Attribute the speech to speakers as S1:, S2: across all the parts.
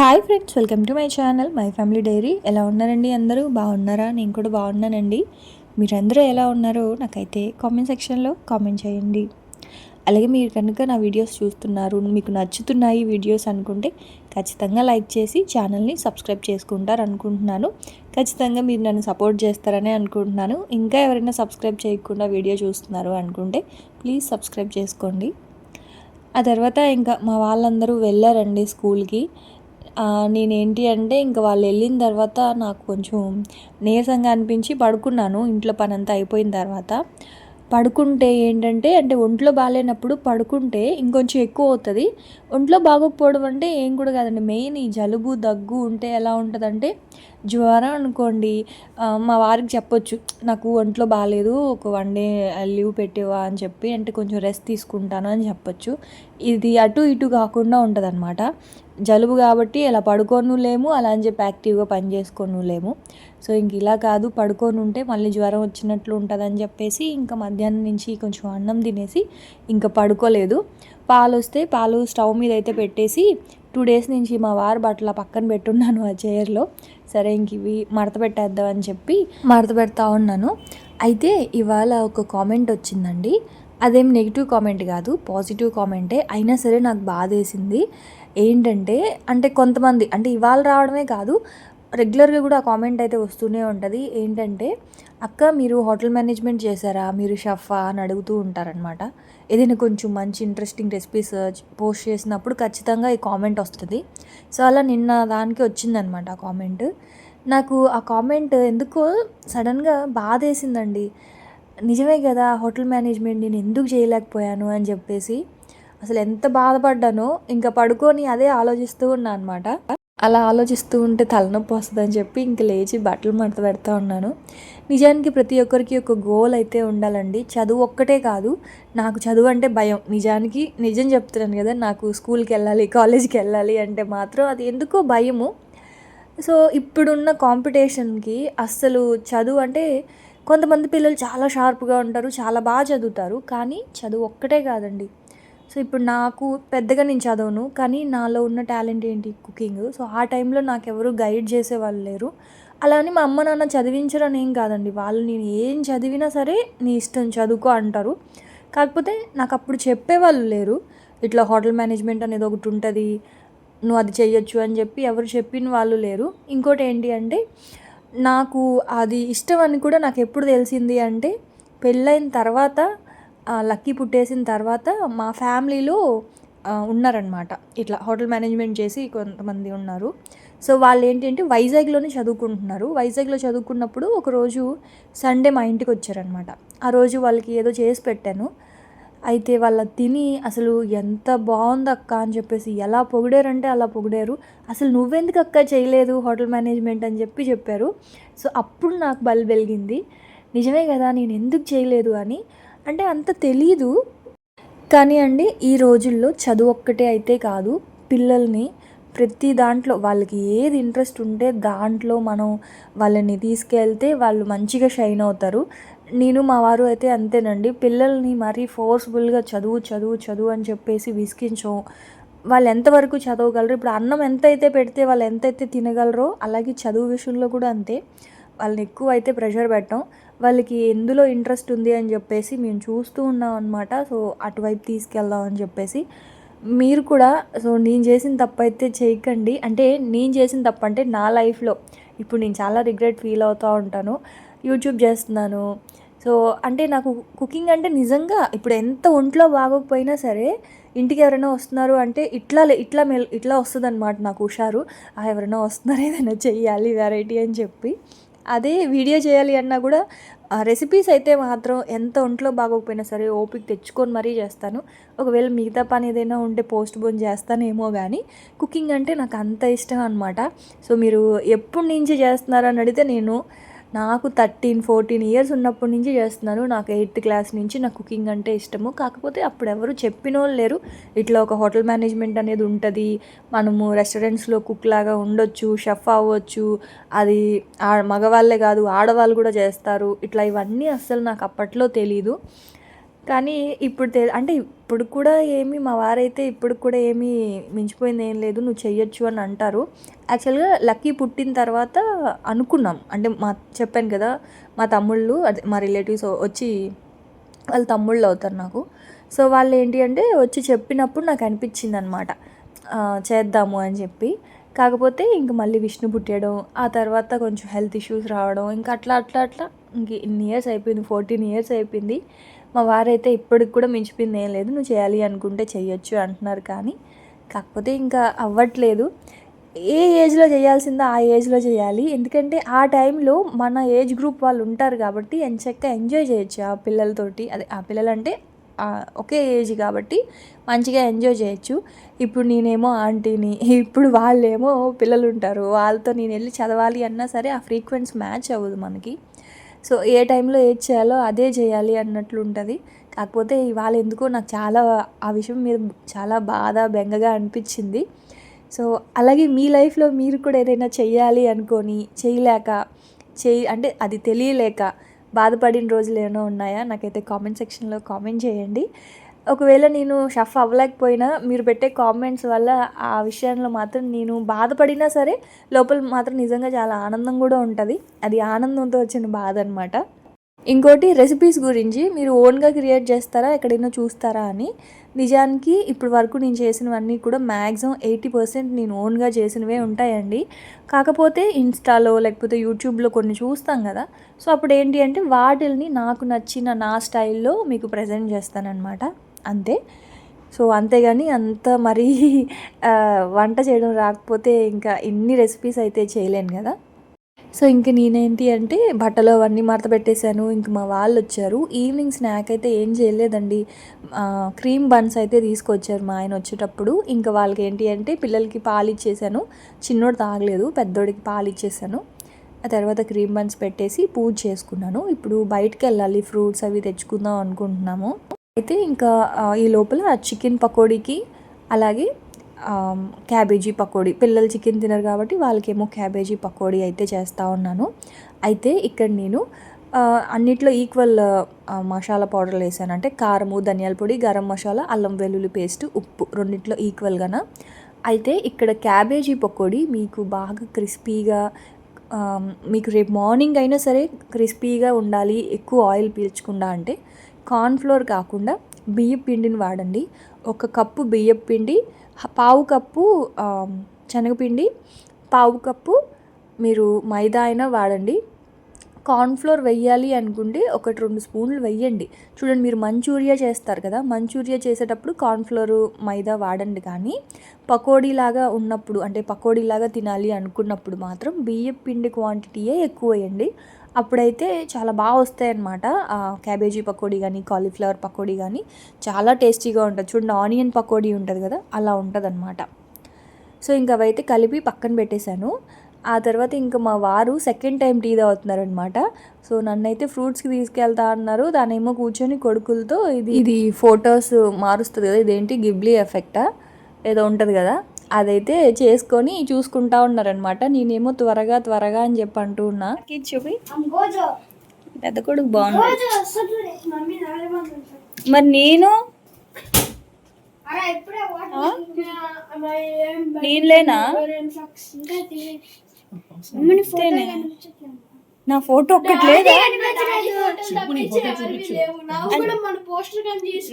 S1: Hi friends welcome to my channel my family diary ఎలా ఉన్నారండి అందరూ? బాగున్నారా? నేను కూడా బాగున్నానండి. మీరందరూ ఎలా ఉన్నారో నాకైతే కామెంట్ సెక్షన్లో కామెంట్ చేయండి. అలాగే మీరు కనుక నా వీడియోస్ చూస్తున్నారు మీకు నచ్చుతున్నాయి వీడియోస్ అనుకుంటే ఖచ్చితంగా లైక్ చేసి ఛానల్ని సబ్స్క్రైబ్ చేసుకుంటారు అనుకుంటున్నాను. ఖచ్చితంగా మీరు నన్ను సపోర్ట్ చేస్తారని అనుకుంటున్నాను. ఇంకా ఎవరైనా సబ్స్క్రైబ్ చేయకుండా వీడియో చూస్తున్నారు అనుకుంటే ప్లీజ్ సబ్స్క్రైబ్ చేసుకోండి. ఆ తర్వాత ఇంకా మా వాళ్ళందరూ వెళ్ళారండి స్కూల్కి నేనేంటి అంటే ఇంకా వాళ్ళు వెళ్ళిన తర్వాత నాకు కొంచెం నీరసంగా అనిపించి పడుకున్నాను. ఇంట్లో పని అంతా అయిపోయిన తర్వాత. పడుకుంటే ఏంటంటే అంటే ఒంట్లో బాగాలేనప్పుడు పడుకుంటే ఇంకొంచెం ఎక్కువ అవుతుంది. ఒంట్లో బాగోకపోవడం అంటే ఏం కూడా కాదండి. మెయిన్ ఈ జలుబు దగ్గు ఉంటే ఎలా ఉంటుందంటే జ్వరం అనుకోండి మా వారికి చెప్పొచ్చు నాకు ఒంట్లో బాగాలేదు ఒక వన్ డే లీవ్ పెట్టేవా అని చెప్పి అంటే కొంచెం రెస్ట్ తీసుకుంటాను అని చెప్పొచ్చు. ఇది అటు ఇటు కాకుండా ఉంటుంది జలుబు కాబట్టి ఇలా పడుకోను లేము అలా అని చెప్పి యాక్టివ్గా పని చేసుకోను లేము సో ఇంక ఇలా కాదు పడుకొని ఉంటే మళ్ళీ జ్వరం వచ్చినట్లు ఉంటుందని చెప్పేసి ఇంకా మధ్యాహ్నం నుంచి కొంచెం అన్నం తినేసి ఇంకా పడుకోలేదు. పాలు వస్తే పాలు స్టవ్ మీద అయితే పెట్టేసి టూ డేస్ నుంచి మా వారు బట్టల పక్కన పెట్టున్నాను ఆ చైర్లో. సరే ఇంక ఇవి మడత పెట్టేద్దామని చెప్పి మడత పెడతా ఉన్నాను. అయితే ఇవాళ ఒక కామెంట్ వచ్చిందండి. అదేం నెగిటివ్ కామెంట్ కాదు పాజిటివ్ కామెంటే. అయినా సరే నాకు బాధ వేసింది ఏంటంటే అంటే కొంతమంది అంటే ఇవాళ రావడమే కాదు రెగ్యులర్గా కూడా ఆ కామెంట్ అయితే వస్తూనే ఉంటుంది. ఏంటంటే అక్క మీరు హోటల్ మేనేజ్మెంట్ చేశారా? మీరు షఫా? అని అడుగుతూ ఉంటారనమాట ఏదైనా కొంచెం మంచి ఇంట్రెస్టింగ్ రెసిపీస్ పోస్ట్ చేసినప్పుడు ఖచ్చితంగా ఈ కామెంట్ వస్తుంది. సో అలా నిన్న దానికి వచ్చిందనమాట ఆ కామెంట్. నాకు ఆ కామెంట్ ఎందుకో సడన్గా బాధ వేసిందండి నిజమే కదా హోటల్ మేనేజ్మెంట్ నేను ఎందుకు చేయలేకపోయాను? అని చెప్పేసి అసలు ఎంత బాధపడ్డానో ఇంకా పడుకొని అదే ఆలోచిస్తూ ఉన్నా అనమాట అలా ఆలోచిస్తూ ఉంటే తలనొప్పి వస్తుందని చెప్పి ఇంక లేచి బట్టలు మడత పెడతా ఉన్నాను. నిజానికి ప్రతి ఒక్కరికి ఒక గోల్ అయితే ఉండాలండి. చదువు ఒక్కటే కాదు నాకు చదువు అంటే భయం. నిజానికి నిజం చెప్తున్నాను కదా నాకు స్కూల్కి వెళ్ళాలి కాలేజీకి వెళ్ళాలి అంటే మాత్రం అది ఎందుకో భయము. సో ఇప్పుడున్న కాంపిటీషన్కి అస్సలు చదువు అంటే కొంతమంది పిల్లలు చాలా షార్ప్గా ఉంటారు చాలా బాగా చదువుతారు. కానీ చదువు ఒక్కటే కాదండి. సో ఇప్పుడు నాకు పెద్దగా నేను చదవను కానీ నాలో ఉన్న టాలెంట్ ఏంటి కుకింగ్? సో ఆ టైంలో నాకు ఎవరు గైడ్ చేసే వాళ్ళు లేరు. అలా అని మా అమ్మ నాన్న చదివించరని ఏం కాదండి. వాళ్ళు నేను ఏం చదివినా సరే నీ ఇష్టం చదువుకో అంటారు. కాకపోతే నాకు అప్పుడు చెప్పేవాళ్ళు లేరు. ఇట్లా హోటల్ మేనేజ్మెంట్ అనేది ఒకటి ఉంటుంది నువ్వు అది చెయ్యొచ్చు అని చెప్పి ఎవరు చెప్పిన వాళ్ళు లేరు. ఇంకోటి ఏంటి అంటే నాకు అది ఇష్టం అని కూడా నాకు ఎప్పుడు తెలిసింది అంటే పెళ్ళైన తర్వాత లక్కీ పుట్టేసిన తర్వాత మా ఫ్యామిలీలో ఉన్నారనమాట ఇట్లా హోటల్ మేనేజ్మెంట్ చేసి కొంతమంది ఉన్నారు. సో వాళ్ళు ఏంటంటే వైజాగ్లోనే చదువుకుంటున్నారు. వైజాగ్లో చదువుకున్నప్పుడు ఒకరోజు సండే మా ఇంటికి వచ్చారనమాట ఆ రోజు వాళ్ళకి ఏదో చేసి పెట్టాను. అయితే వాళ్ళ తిని అసలు ఎంత బాగుంది అక్క అని చెప్పేసి ఎలా పొగిడారంటే అలా పొగిడారు. అసలు నువ్వెందుకు అక్క చేయలేదు హోటల్ మేనేజ్మెంట్ అని చెప్పి చెప్పారు. సో అప్పుడు నాకు బల్ వెలిగింది. నిజమే కదా నేను ఎందుకు చేయలేదు అని అంటే అంత తెలీదు. కానీ అండి ఈ రోజుల్లో చదువు ఒక్కటే అయితే కాదు పిల్లల్ని ప్రతి దాంట్లో వాళ్ళకి ఏది ఇంట్రెస్ట్ ఉంటే దాంట్లో మనం వాళ్ళని తీసుకెళ్తే వాళ్ళు మంచిగా షైన్ అవుతారు. నేను మా వారు అయితే అంతేనండి. పిల్లల్ని మరీ ఫోర్స్ఫుల్గా చదువు చదువు చదువు అని చెప్పేసి విసిగించం. వాళ్ళు ఎంతవరకు చదవగలరు? ఇప్పుడు అన్నం ఎంత అయితే పెడితే వాళ్ళు ఎంతైతే తినగలరో అలాగే చదువు విషయంలో కూడా అంతే. వాళ్ళని ఎక్కువ అయితే ప్రెషర్ పెట్టాం. వాళ్ళకి ఎందులో ఇంట్రెస్ట్ ఉంది అని చెప్పేసి మేము చూస్తూ ఉన్నాం అనమాట సో అటువైపు తీసుకెళ్దాం అని చెప్పేసి. మీరు కూడా సో నేను చేసిన తప్పు అయితే చేయకండి. అంటే నేను చేసిన తప్పు అంటే నా లైఫ్లో. ఇప్పుడు నేను చాలా రిగ్రెట్ ఫీల్ అవుతూ ఉంటాను. యూట్యూబ్ చేస్తున్నాను. సో అంటే నాకు కుకింగ్ అంటే నిజంగా ఇప్పుడు ఎంత ఒంట్లో బాగోకపోయినా సరే ఇంటికి ఎవరైనా వస్తున్నారు అంటే ఇట్లా లే- ఇట్లా మెల్ ఇట్లా వస్తుంది అనమాట నాకు హుషారు. ఎవరైనా వస్తున్నారు ఏదైనా చెయ్యాలి వెరైటీ అని చెప్పి. అదే వీడియో చేయాలి అన్నా కూడా రెసిపీస్ అయితే మాత్రం ఎంత ఒంట్లో బాగోకపోయినా సరే ఓపిక తెచ్చుకొని మరీ చేస్తాను. ఒకవేళ మిగతా పని ఏదైనా ఉంటే పోస్ట్ పోన్ చేస్తానేమో కానీ కుకింగ్ అంటే నాకు అంత ఇష్టం అనమాట సో మీరు ఎప్పటి నుంచి చేస్తున్నారని అడిగితే నేను నాకు థర్టీన్ ఫోర్టీన్ ఇయర్స్ ఉన్నప్పటి నుంచి చేస్తున్నాను. నాకు ఎయిత్ క్లాస్ నుంచి నాకు కుకింగ్ అంటే ఇష్టము. కాకపోతే అప్పుడు ఎవరు చెప్పిన వాళ్ళు లేరు. ఇట్లా ఒక హోటల్ మేనేజ్మెంట్ అనేది ఉంటుంది. మనము రెస్టారెంట్స్లో కుక్ లాగా ఉండొచ్చు షెఫ్ అవ్వచ్చు. అది ఆ మగవాళ్ళే కాదు ఆడవాళ్ళు కూడా చేస్తారు. ఇట్లా ఇవన్నీ అస్సలు నాకు అప్పట్లో తెలీదు. కానీ ఇప్పుడు తె అంటే ఇప్పుడు కూడా ఏమి మా వారైతే ఇప్పుడు కూడా ఏమీ మించిపోయింది ఏం లేదు నువ్వు చెయ్యొచ్చు అని అంటారు. యాక్చువల్గా లక్కీ పుట్టిన తర్వాత అనుకున్నాం. అంటే మా చెప్పాను కదా మా తమ్ముళ్ళు అదే మా రిలేటివ్స్ వచ్చి వాళ్ళ తమ్ముళ్ళు అవుతారు నాకు. సో వాళ్ళు ఏంటి అంటే వచ్చి చెప్పినప్పుడు నాకు అనిపించింది అనమాట చేద్దాము అని చెప్పి. కాకపోతే ఇంక మళ్ళీ విష్ణు పుట్టడం ఆ తర్వాత కొంచెం హెల్త్ ఇష్యూస్ రావడం ఇంకా అట్లా అట్లా అట్లా ఇంక ఇన్ని ఇయర్స్ అయిపోయింది ఫోర్టీన్ ఇయర్స్ అయిపోయింది. మా వారైతే ఇప్పటికి కూడా మించిపోయింది ఏం లేదు నువ్వు చేయాలి అనుకుంటే చేయొచ్చు అంటున్నారు కానీ కాకపోతే ఇంకా అవ్వట్లేదు. ఏ ఏజ్లో చేయాల్సిందో ఆ ఏజ్లో చేయాలి. ఎందుకంటే ఆ టైంలో మన ఏజ్ గ్రూప్ వాళ్ళు ఉంటారు కాబట్టి ఎంచక్క ఎంజాయ్ చేయొచ్చు ఆ పిల్లలతోటి. అదే ఆ పిల్లలంటే ఒకే ఏజ్ కాబట్టి మంచిగా ఎంజాయ్ చేయొచ్చు. ఇప్పుడు నేనేమో ఆంటీని ఇప్పుడు వాళ్ళేమో పిల్లలు ఉంటారు వాళ్ళతో నేను వెళ్ళి చదవాలి అన్నా సరే ఆ ఫ్రీక్వెన్స్ మ్యాచ్ అవ్వదు మనకి. సో ఏ టైంలో ఏది చేయాలో అదే చేయాలి అన్నట్లు ఉంటుంది. కాకపోతే ఇవాళ ఎందుకో నాకు చాలా ఆ విషయం మీద చాలా బాధ బెంగగా అనిపించింది. సో అలాగే మీ లైఫ్లో మీరు కూడా ఏదైనా చెయ్యాలి అనుకొని చేయలేక చేయి అంటే అది తెలియలేక బాధపడిన రోజులు ఏమైనా ఉన్నాయా? నాకైతే కామెంట్ సెక్షన్లో కామెంట్ చేయండి. ఒకవేళ నేను షఫ్ అవ్వలేకపోయినా మీరు పెట్టే కామెంట్స్ వల్ల ఆ విషయంలో మాత్రం నేను బాధపడినా సరే లోపల మాత్రం నిజంగా చాలా ఆనందం కూడా ఉంటుంది. అది ఆనందంతో వచ్చిన బాధ అనమాట ఇంకోటి రెసిపీస్ గురించి మీరు ఓన్గా క్రియేట్ చేస్తారా ఎక్కడైనా చూస్తారా అని? నిజానికి ఇప్పుడు వరకు నేను చేసినవన్నీ కూడా మ్యాక్సిమం ఎయిటీ పర్సెంట్ నేను ఓన్గా చేసినవే ఉంటాయండి. కాకపోతే ఇన్స్టాలో లేకపోతే యూట్యూబ్లో కొన్ని చూస్తాం కదా. సో అప్పుడు ఏంటి అంటే వాటిల్ని నాకు నచ్చిన నా స్టైల్లో మీకు ప్రజెంట్ చేస్తానన్నమాట. అంతే. సో అంతేగాని అంత మరీ వంట చేయడం రాకపోతే ఇంకా ఇన్ని రెసిపీస్ అయితే చేయలేను కదా. సో ఇంక నేనేంటి అంటే బట్టలు అవన్నీ మడత పెట్టేశాను. ఇంక మా వాళ్ళు వచ్చారు ఈవినింగ్ స్నాక్ అయితే ఏం చేయలేదండి. క్రీమ్ బన్స్ అయితే తీసుకొచ్చారు మా ఆయన వచ్చేటప్పుడు. ఇంకా వాళ్ళకి ఏంటి అంటే పిల్లలకి పాలు ఇచ్చేసాను చిన్నోడు తాగలేదు పెద్దోడికి పాలు ఇచ్చేసాను ఆ తర్వాత క్రీమ్ బన్స్ పెట్టేసి పూజ చేసుకున్నాను. ఇప్పుడు బయటకు వెళ్ళాలి ఫ్రూట్స్ అవి తెచ్చుకుందాం అనుకుంటున్నాము. అయితే ఇంకా ఈ లోపల చికెన్ పకోడీకి అలాగే క్యాబేజీ పకోడీ. పిల్లలు చికెన్ తినరు కాబట్టి వాళ్ళకేమో క్యాబేజీ పకోడీ అయితే చేస్తూ ఉన్నాను. అయితే ఇక్కడ నేను అన్నిట్లో ఈక్వల్ మసాలా పౌడర్లు వేసాను. అంటే కారము ధనియాల పొడి గరం మసాలా అల్లం వెల్లుల్లి పేస్ట్ ఉప్పు రెండిట్లో ఈక్వల్గాన. అయితే ఇక్కడ క్యాబేజీ పకోడీ మీకు బాగా క్రిస్పీగా మీకు రేపు మార్నింగ్ అయినా సరే క్రిస్పీగా ఉండాలి ఎక్కువ ఆయిల్ పీల్చకుండా అంటే కార్న్ఫ్లోర్ కాకుండా బియ్యం పిండిని వాడండి. ఒక కప్పు బియ్యం పిండి పావు కప్పు శనగపిండి పావు కప్పు మీరు మైదా అయినా వాడండి. కార్న్ఫ్లోర్ వెయ్యాలి అనుకుంటే ఒకటి రెండు స్పూన్లు వెయ్యండి. చూడండి మీరు మంచూరియా చేస్తారు కదా మంచూరియా చేసేటప్పుడు కార్న్ఫ్లోర్ మైదా వాడండి కానీ పకోడీలాగా ఉన్నప్పుడు అంటే పకోడీలాగా తినాలి అనుకున్నప్పుడు మాత్రం బియ్యం పిండి క్వాంటిటీయే ఎక్కువ వేయండి. అప్పుడైతే చాలా బాగా వస్తాయి అనమాట క్యాబేజీ పకోడీ కానీ కాలీఫ్లవర్ పకోడీ కానీ చాలా టేస్టీగా ఉంటుంది. చూడండి ఆనియన్ పకోడీ ఉంటుంది కదా అలా ఉంటుంది అనమాట సో ఇంకా అవైతే కలిపి పక్కన పెట్టేశాను. ఆ తర్వాత ఇంకా మా వారు సెకండ్ టైం టీ తాగుతున్నారనమాట సో నన్నైతే ఫ్రూట్స్కి తీసుకెళ్తా అన్నారు. దానేమో కూర్చొని కొడుకులతో ఇది ఇది ఫొటోస్ మారుస్తుంది కదా ఇదేంటి గిబ్లీ ఎఫెక్టా ఏదో ఉంటుంది కదా. అదైతే చేసుకొని చూసుకుంటా ఉన్నారనమాట నేనేమో త్వరగా త్వరగా అని చెప్పి అంటూ ఉన్నా. చూపి. పెద్ద కొడుకు బాగుంది మరి నేను?
S2: అరే ఇప్పుడే వాటర్
S1: నేను లేనా?
S2: ఇంకా తీయలేదు. మమ్మీని ఫోటో
S1: తేనే.
S2: కనిపించట్లేదు.
S1: నా ఫోటో ఒక్కటి లేదా?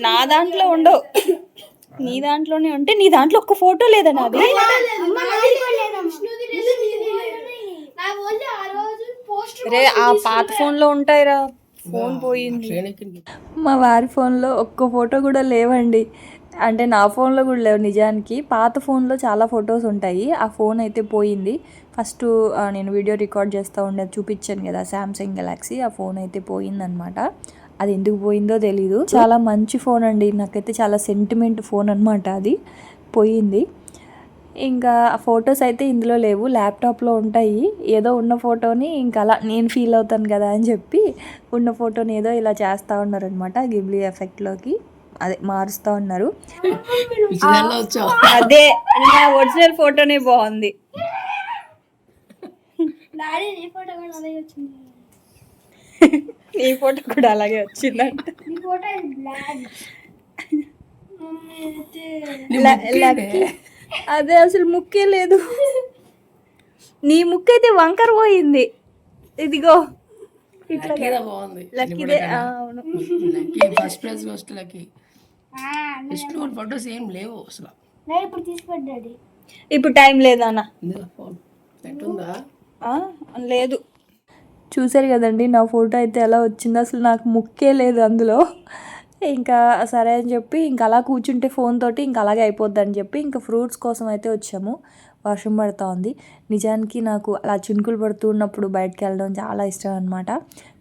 S1: నా దాంట్లో ఉండవు. నీ దాంట్లోనే ఉంటే నీ దాంట్లో ఒక్క ఫోటో లేదా నాది? రే ఆ పాత ఫోన్లో ఉంటాయిరా. ఫోన్ పోయింది. మా వారి ఫోన్లో ఒక్క ఫోటో కూడా లేవండి. అంటే నా ఫోన్లో కూడా లేవు నిజానికి. పాత ఫోన్లో చాలా ఫొటోస్ ఉంటాయి. ఆ ఫోన్ అయితే పోయింది. ఫస్ట్ నేను వీడియో రికార్డ్ చేస్తూ ఉండేది చూపించాను కదా శాంసంగ్ గెలాక్సీ ఆ ఫోన్ అయితే పోయిందనమాట అది ఎందుకు పోయిందో తెలీదు. చాలా మంచి ఫోన్ అండి. నాకైతే చాలా సెంటిమెంట్ ఫోన్ అనమాట అది. పోయింది. ఇంకా ఆ ఫొటోస్ అయితే ఇందులో లేవు. ల్యాప్టాప్లో ఉంటాయి. ఏదో ఉన్న ఫోటోని ఇంకా అలా నేను ఫీల్ అవుతాను కదా అని చెప్పి ఉన్న ఫోటోని ఏదో ఇలా చేస్తూ ఉన్నారనమాట గిబ్లీ ఎఫెక్ట్లోకి అదే మారుస్తూ ఉన్నారు. అదే నా ఒరిజినల్ ఫోటోనే బాగుంది.
S2: డాడీ ఫోటో కూడా అదే వచ్చింది.
S1: ఈ ఫోటో కూడా అలాగే వచ్చిందంట.
S2: నీ
S1: అదే అసలు ముక్కే లేదు. నీ ముక్కు అయితే వంకర పోయింది. ఇదిగో.
S3: లక్కీదా
S1: అవును.
S3: Lucky first prize first lucky.
S2: ఆ,
S3: విష్ణు ఫొటోస్ ఏం లేవు అసలు.
S2: ఇప్పుడు తీసుకుంటాడు
S1: ఇప్పుడు టైం లేదన్న. లేదు. చూశారు కదండి నా ఫోటో అయితే ఎలా వచ్చిందో అసలు నాకు ముక్కే లేదు అందులో. ఇంకా సరే అని చెప్పి ఇంకా అలా కూర్చుంటే ఫోన్ తోటి ఇంకా అలాగే అయిపోద్ది అని చెప్పి ఇంకా ఫ్రూట్స్ కోసం అయితే వచ్చాము. వర్షం పడుతూ ఉంది నిజానికి నాకు అలా చినుకులు పడుతూ ఉన్నప్పుడు బయటకు వెళ్ళడం చాలా ఇష్టం అనమాట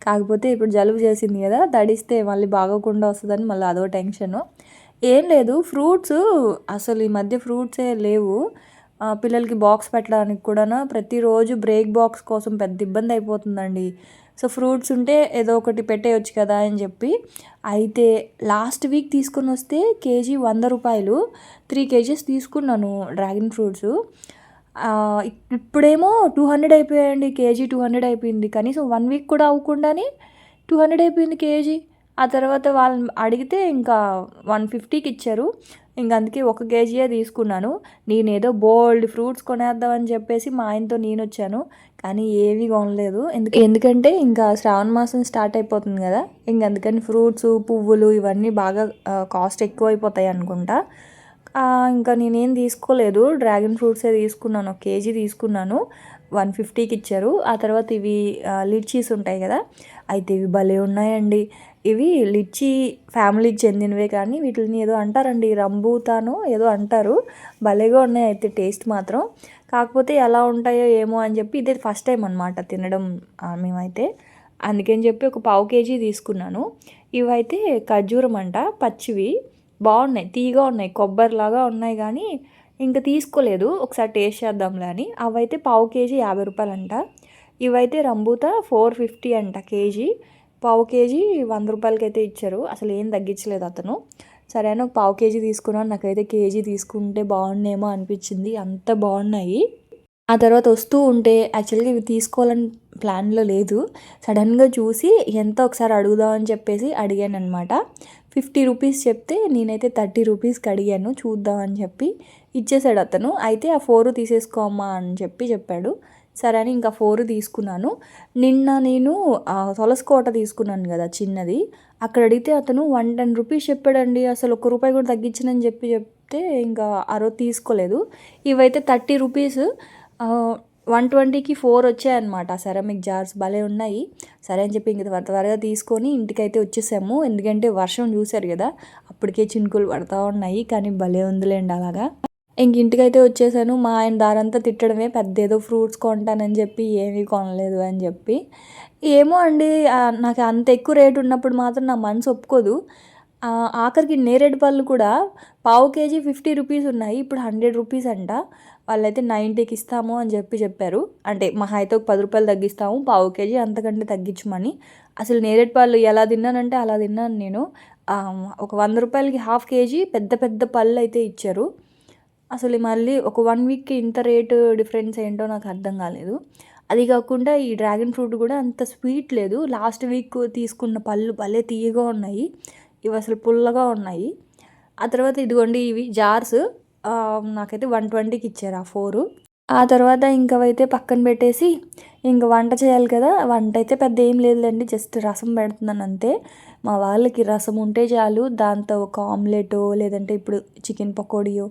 S1: కాకపోతే ఇప్పుడు జలుబు చేసింది కదా తడిస్తే మళ్ళీ బాగోకుండా వస్తుందని మళ్ళీ అదో టెన్షను. ఏం లేదు ఫ్రూట్స్ అసలు ఈ మధ్య ఫ్రూట్సే లేవు. పిల్లలకి బాక్స్ పెట్టడానికి కూడా ప్రతిరోజు బ్రేక్ బాక్స్ కోసం పెద్ద ఇబ్బంది అయిపోతుందండి. సో ఫ్రూట్స్ ఉంటే ఏదో ఒకటి పెట్టేయచ్చు కదా అని చెప్పి. అయితే లాస్ట్ వీక్ తీసుకొని వస్తే కేజీ వంద రూపాయలు త్రీ కేజీస్ తీసుకున్నాను డ్రాగన్ ఫ్రూట్స్ ఇప్పుడేమో టూ హండ్రెడ్ అయిపోయాయండి కేజీ టూ హండ్రెడ్ అయిపోయింది. కనీసం వన్ వీక్ కూడా అవ్వకుండానే టూ హండ్రెడ్ అయిపోయింది కేజీ. ఆ తర్వాత వాళ్ళని అడిగితే ఇంకా వన్ ఫిఫ్టీకి ఇచ్చారు. ఇంక అందుకే ఒక కేజీయే తీసుకున్నాను. నేనేదో బోల్డ్ ఫ్రూట్స్ కొనేద్దామని చెప్పేసి మా ఆయనతో నేను వచ్చాను కానీ ఏవి కొనలేదు. ఎందుకు ఎందుకంటే ఇంకా శ్రావణ మాసం స్టార్ట్ అయిపోతుంది కదా. ఇంక అందుకని ఫ్రూట్స్ పువ్వులు ఇవన్నీ బాగా కాస్ట్ ఎక్కువ అయిపోతాయి అనుకుంటా ఇంకా నేనేం తీసుకోలేదు. డ్రాగన్ ఫ్రూట్సే తీసుకున్నాను. ఒక కేజీ తీసుకున్నాను. వన్ ఫిఫ్టీకి ఇచ్చారు. ఆ తర్వాత ఇవి లిచీస్ ఉంటాయి కదా. అయితే ఇవి భలే ఉన్నాయండి. ఇవి లిచ్చి ఫ్యామిలీకి చెందినవే కానీ వీటిని ఏదో అంటారండి. రంబూతాను ఏదో అంటారు. భలేగా ఉన్నాయి అయితే టేస్ట్ మాత్రం. కాకపోతే ఎలా ఉంటాయో ఏమో అని చెప్పి ఇదే ఫస్ట్ టైం అనమాట తినడం మేమైతే. అందుకని చెప్పి ఒక పావు కేజీ తీసుకున్నాను. ఇవైతే ఖర్జూరం అంట పచ్చివి. బాగున్నాయి తీగా ఉన్నాయి కొబ్బరిలాగా ఉన్నాయి కానీ ఇంకా తీసుకోలేదు. ఒకసారి టేస్ట్ చేద్దాంలే అని. అవైతే పావు కేజీ యాభై రూపాయలంట. ఇవైతే రంబూతా ఫోర్ ఫిఫ్టీ అంట కేజీ. పావు కేజీ వంద రూపాయలకి అయితే ఇచ్చారు. అసలు ఏం తగ్గించలేదు అతను. సరే అని ఒక పావు కేజీ తీసుకున్నాను. నాకైతే కేజీ తీసుకుంటే బాగుండేమో అనిపించింది. అంత బాగున్నాయి. ఆ తర్వాత వస్తూ ఉంటే యాక్చువల్గా ఇవి తీసుకోవాలని ప్లాన్లో లేదు. సడన్గా చూసి ఎంత ఒకసారి అడుగుదామని చెప్పేసి అడిగాను అనమాట ఫిఫ్టీ రూపీస్ చెప్తే నేనైతే థర్టీ రూపీస్కి అడిగాను. చూద్దామని చెప్పి ఇచ్చేసాడు అతను. అయితే ఆ ఫోర్ తీసేసుకోమ్మా అని చెప్పి చెప్పాడు. సరే అని ఇంకా ఫోర్ తీసుకున్నాను. నిన్న నేను ఆ, కోట తీసుకున్నాను కదా చిన్నది. అక్కడ అడిగితే అతను వన్ టెన్ రూపీస్ చెప్పాడండి అసలు ఒక్క రూపాయి కూడా తగ్గించనని చెప్పి చెప్తే ఇంకా ఆ రోజు తీసుకోలేదు. ఇవైతే థర్టీ రూపీస్ వన్ ట్వంటీకి ఫోర్ వచ్చాయన్నమాట. సెరమిక్ జార్స్ భలే ఉన్నాయి. సరే అని చెప్పి ఇంక త్వర త్వరగా తీసుకొని ఇంటికైతే వచ్చేసాము. ఎందుకంటే వర్షం చూశారు కదా అప్పటికే చినుకులు పడతా ఉన్నాయి. కానీ భలే ఉందిలేండి అలాగా. ఇంక ఇంటికైతే వచ్చేసాను. మా ఆయన దారంతా తిట్టడమే పెద్ద ఏదో ఫ్రూట్స్ కొంటానని చెప్పి ఏమీ కొనలేదు అని చెప్పి. ఏమో అండి నాకు అంత ఎక్కువ రేటు ఉన్నప్పుడు మాత్రం నా మనసు ఒప్పుకోదు. ఆఖరికి నేరేడు పళ్ళు కూడా పావు కేజీ ఫిఫ్టీ రూపీస్ ఉన్నాయి. ఇప్పుడు హండ్రెడ్ రూపీస్ అంట. వాళ్ళైతే నైంటీకి ఇస్తాము అని చెప్పి చెప్పారు. అంటే మహా అయితే ఒక పది రూపాయలు తగ్గిస్తాము పావు కేజీ అంతకంటే తగ్గించమని. అసలు నేరేడు పళ్ళు ఎలా తిన్నానంటే అలా తిన్నాను నేను. ఒక వంద రూపాయలకి హాఫ్ కేజీ పెద్ద పెద్ద పళ్ళు అయితే ఇచ్చారు. అసలు మళ్ళీ ఒక వన్ వీక్కి ఇంత రేటు డిఫరెన్స్ ఏంటో నాకు అర్థం కాలేదు. అది కాకుండా ఈ డ్రాగన్ ఫ్రూట్ కూడా అంత స్వీట్ లేదు. లాస్ట్ వీక్ తీసుకున్న పళ్ళు భలే తీయగా ఉన్నాయి. ఇవి అసలు పుల్లగా ఉన్నాయి. ఆ తర్వాత ఇదిగోండి ఇవి జార్స్. నాకైతే వన్ ట్వంటీకి ఇచ్చారు ఆ ఫోరు. ఆ తర్వాత ఇంకవైతే పక్కన పెట్టేసి ఇంక వంట చేయాలి కదా వంట అయితే పెద్ద ఏం లేదులేండి జస్ట్ రసం పెడుతున్నాను అంతే. మా వాళ్ళకి రసం ఉంటే చాలు దాంతో ఒక ఆమ్లెటో లేదంటే ఇప్పుడు చికెన్ పకోడీయో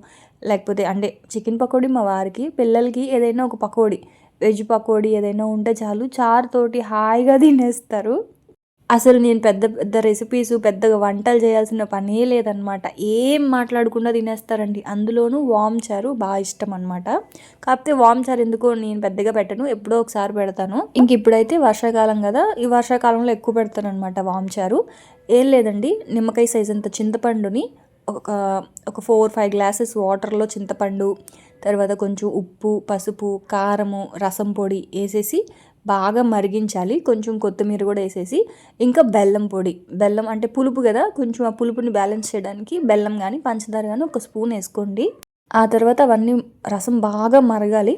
S1: లేకపోతే అంటే చికెన్ పకోడీ మా వారికి పిల్లలకి ఏదైనా ఒక పకోడీ వెజ్ పకోడీ ఏదైనా ఉంటే చాలు చారు తోటి హాయిగా తినేస్తారు. అసలు నేను పెద్ద పెద్ద రెసిపీస్ పెద్దగా వంటలు చేయాల్సిన పనే లేదనమాట ఏం మాట్లాడకుండా తినేస్తారండి. అందులోనూ వామ్ చారు బాగా ఇష్టం అనమాట కాకపోతే వామ్ చారు ఎందుకో నేను పెద్దగా పెట్టను ఎప్పుడో ఒకసారి పెడతాను. ఇంక ఇప్పుడైతే వర్షాకాలం కదా ఈ వర్షాకాలంలో ఎక్కువ పెడతాను అనమాట వామ్ చారు. ఏం లేదండి నిమ్మకాయ సైజ్ అంత చింతపండుని ఒక ఒక ఫోర్ ఫైవ్ గ్లాసెస్ వాటర్లో చింతపండు తర్వాత కొంచెం ఉప్పు పసుపు కారము రసం పొడి వేసేసి బాగా మరిగించాలి. కొంచెం కొత్తిమీర కూడా వేసేసి ఇంకా బెల్లం పొడి. బెల్లం అంటే పులుపు కదా కొంచెం ఆ పులుపుని బ్యాలెన్స్ చేయడానికి బెల్లం కానీ పంచదార కానీ ఒక స్పూన్ వేసుకోండి. ఆ తర్వాత అవన్నీ రసం బాగా మరగాలి.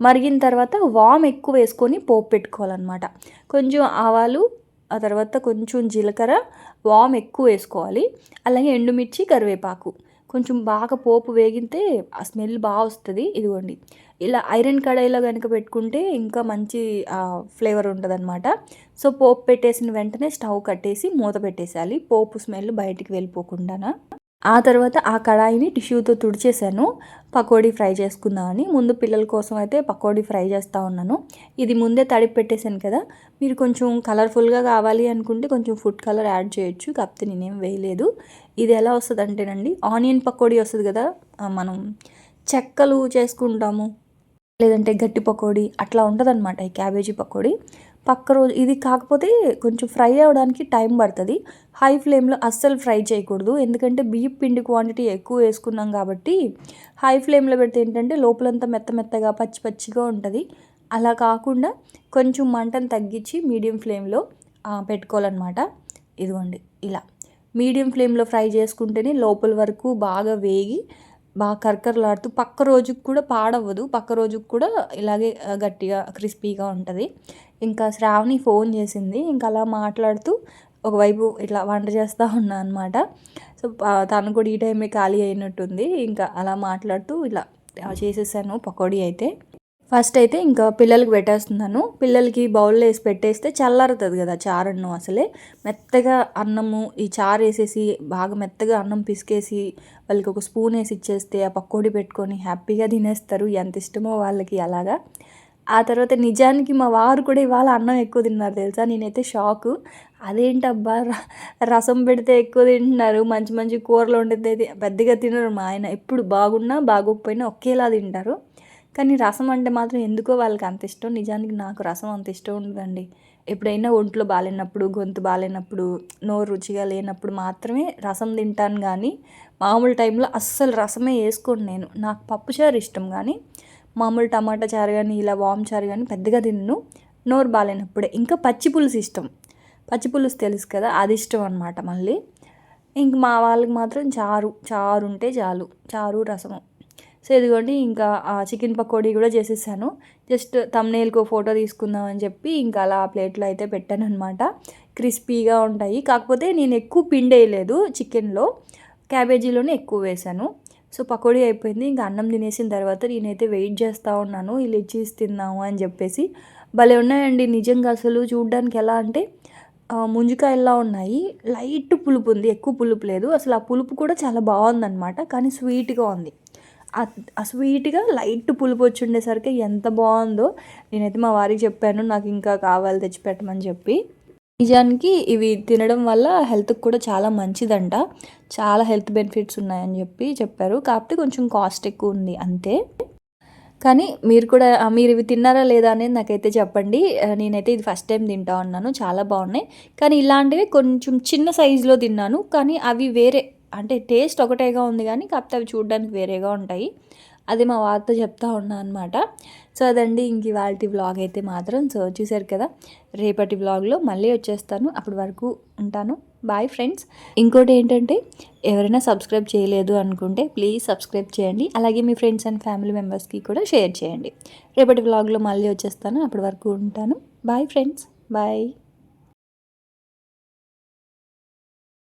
S1: మరిగిన తర్వాత వామ్ ఎక్కువ వేసుకొని పోపు పెట్టుకోవాలన్నమాట. కొంచెం ఆవాలు ఆ తర్వాత కొంచెం జీలకర్ర వామ్ ఎక్కువ వేసుకోవాలి. అలాగే ఎండుమిర్చి కరివేపాకు. కొంచెం బాగా పోపు వేగితే ఆ స్మెల్ బాగా వస్తుంది. ఇదిగోండి. ఇలా ఐరన్ కడాయిలో కనుక పెట్టుకుంటే ఇంకా మంచి ఫ్లేవర్ ఉంటుంది అనమాట సో పోపు పెట్టేసిన వెంటనే స్టవ్ కట్టేసి మూత పెట్టేసేయాలి. పోపు స్మెల్ బయటికి వెళ్ళిపోకుండా ఆ తర్వాత ఆ కడాయిని టిష్యూతో తుడిచేసాను పకోడీ ఫ్రై చేసుకుందామని. ముందు పిల్లల కోసం అయితే పకోడీ ఫ్రై చేస్తూ ఉన్నాను. ఇది ముందే తడిపి పెట్టేశాను కదా. మీరు కొంచెం కలర్ఫుల్గా కావాలి అనుకుంటే కొంచెం ఫుడ్ కలర్ యాడ్ చేయొచ్చు. కాకపోతే నేనేం వేయలేదు. ఇది ఎలా వస్తుంది అంటేనండి ఆనియన్ పకోడీ వస్తుంది కదా మనం చెక్కలు చేసుకుంటాము. లేదంటే గట్టి పకోడీ అట్లా ఉంటుంది ఈ క్యాబేజీ పకోడీ. పక్క రోజు ఇది కాకపోతే కొంచెం ఫ్రై అవ్వడానికి టైం పడుతుంది. హై ఫ్లేమ్లో అస్సలు ఫ్రై చేయకూడదు. ఎందుకంటే బియ్యం పిండి క్వాంటిటీ ఎక్కువ వేసుకున్నాం కాబట్టి హై ఫ్లేమ్లో పెడితే ఏంటంటే లోపలంతా మెత్త మెత్తగా పచ్చి పచ్చిగా ఉంటుంది. అలా కాకుండా కొంచెం మంటను తగ్గించి మీడియం ఫ్లేమ్లో పెట్టుకోవాలన్నమాట. ఇదిగోండి ఇలా. మీడియం ఫ్లేమ్లో ఫ్రై చేసుకుంటేనే లోపల వరకు బాగా వేగి బాగా కరకరలాడుతూ పక్క రోజుకు కూడా పాడవ్వదు. పక్క రోజుకు కూడా ఇలాగే గట్టిగా క్రిస్పీగా ఉంటుంది. ఇంకా శ్రావణి ఫోన్ చేసింది. ఇంకా అలా మాట్లాడుతూ ఒకవైపు ఇట్లా వంట చేస్తూ ఉన్నా అనమాట సో తను కూడా ఈ టైమే ఖాళీ అయినట్టుంది. ఇంకా అలా మాట్లాడుతూ ఇలా చేసేసాను పకోడీ అయితే. ఫస్ట్ అయితే ఇంకా పిల్లలకి పెట్టేస్తున్నాను. పిల్లలకి బౌల్లో వేసి పెట్టేస్తే చల్లారుతుంది కదా చారు అన్నం అసలే. మెత్తగా అన్నము ఈ చారు వేసేసి బాగా మెత్తగా అన్నం పిసికేసి వాళ్ళకి ఒక స్పూన్ వేసి ఇచ్చేస్తే ఆ పకోడీ పెట్టుకొని హ్యాపీగా తినేస్తారు. ఎంత ఇష్టమో వాళ్ళకి అలాగా. ఆ తర్వాత నిజానికి మా వారు కూడా ఇవాళ అన్నం ఎక్కువ తిన్నారు తెలుసా? నేనైతే షాకు. అదేంటబ్బా? రసం పెడితే ఎక్కువ తింటున్నారు. మంచి మంచి కూరలు వండితే పెద్దగా తినరు మా ఆయన. ఎప్పుడు బాగున్నా బాగోకపోయినా ఒకేలా తింటారు. కానీ రసం అంటే మాత్రం ఎందుకో వాళ్ళకి అంత ఇష్టం. నిజానికి నాకు రసం అంత ఇష్టం ఉండదండి. ఎప్పుడైనా ఒంట్లో బాగాలేనప్పుడు గొంతు బాగాలేనప్పుడు నోరు రుచిగా లేనప్పుడు మాత్రమే రసం తింటాను కానీ మామూలు టైంలో అస్సలు రసమే వేసుకోను నేను. నాకు పప్పుచారు ఇష్టం కానీ మామూలు టమాటా చారు కానీ ఇలా వామ్ చారు కానీ పెద్దగా తిన్ను. నోరు బాగాలేనప్పుడే ఇంకా పచ్చి పులుసు ఇష్టం. పచ్చి పులుసు తెలుసు కదా అది ఇష్టం అనమాట మళ్ళీ. ఇంక మా వాళ్ళకి మాత్రం చారు చారు ఉంటే చాలు. చారు రసము. సో ఇదిగోండి ఇంకా చికెన్ పకోడీ కూడా చేసేసాను. జస్ట్ తమ్నేల్కి ఫోటో తీసుకుందాం అని చెప్పి ఇంకా అలా ఆ ప్లేట్లో అయితే పెట్టాను అనమాట క్రిస్పీగా ఉంటాయి. కాకపోతే నేను ఎక్కువ పిండి వేయలేదు చికెన్లో. క్యాబేజీలోనే ఎక్కువ వేశాను సో పకోడీ అయిపోయింది ఇంకా అన్నం తినేసిన తర్వాత నేనైతే వెయిట్ చేస్తూ ఉన్నాను వీళ్ళు ఇచ్చేసి తిందాము అని చెప్పేసి. భలే ఉన్నాయండి నిజంగా అసలు చూడడానికి ఎలా అంటే ముంజికాయల్లా ఉన్నాయి. లైట్ పులుపు ఉంది ఎక్కువ పులుపు లేదు. అసలు ఆ పులుపు కూడా చాలా బాగుందన్నమాట కానీ స్వీట్గా ఉంది. ఆ స్వీట్గా లైట్ పులుపు వచ్చి ఉండేసరికి ఎంత బాగుందో నేనైతే మా వారికి చెప్పాను నాకు ఇంకా కావాలి తెచ్చిపెట్టమని చెప్పి. నిజానికి ఇవి తినడం వల్ల హెల్త్కి కూడా చాలా మంచిదంట. చాలా హెల్త్ బెనిఫిట్స్ ఉన్నాయని చెప్పి చెప్పారు. కాబట్టి కొంచెం కాస్ట్ ఎక్కువ ఉంది అంతే. కానీ మీరు కూడా మీరు ఇవి తిన్నారా లేదా అనేది నాకైతే చెప్పండి. నేనైతే ఇది ఫస్ట్ టైం తింటా ఉన్నాను. చాలా బాగున్నాయి. కానీ ఇలాంటివి కొంచెం చిన్న సైజులో తిన్నాను. కానీ అవి వేరే అంటే టేస్ట్ ఒకటేగా ఉంది కానీ కాకపోతే అవి చూడడానికి వేరేగా ఉంటాయి. అది మా వార్త చెప్తా ఉన్నా అనమాట సో అదండి ఇంక ఇవాళ వ్లాగ్ అయితే మాత్రం. సో చూసారు కదా రేపటి వ్లాగ్లో మళ్ళీ వచ్చేస్తాను. అప్పటి వరకు ఉంటాను. బాయ్ ఫ్రెండ్స్ ఇంకోటి ఏంటంటే ఎవరైనా సబ్స్క్రైబ్ చేయలేదు అనుకుంటే ప్లీజ్ సబ్స్క్రైబ్ చేయండి. అలాగే మీ ఫ్రెండ్స్ అండ్ ఫ్యామిలీ మెంబర్స్కి కూడా షేర్ చేయండి. రేపటి వ్లాగ్లో మళ్ళీ వచ్చేస్తాను. అప్పటి వరకు ఉంటాను. Bye friends bye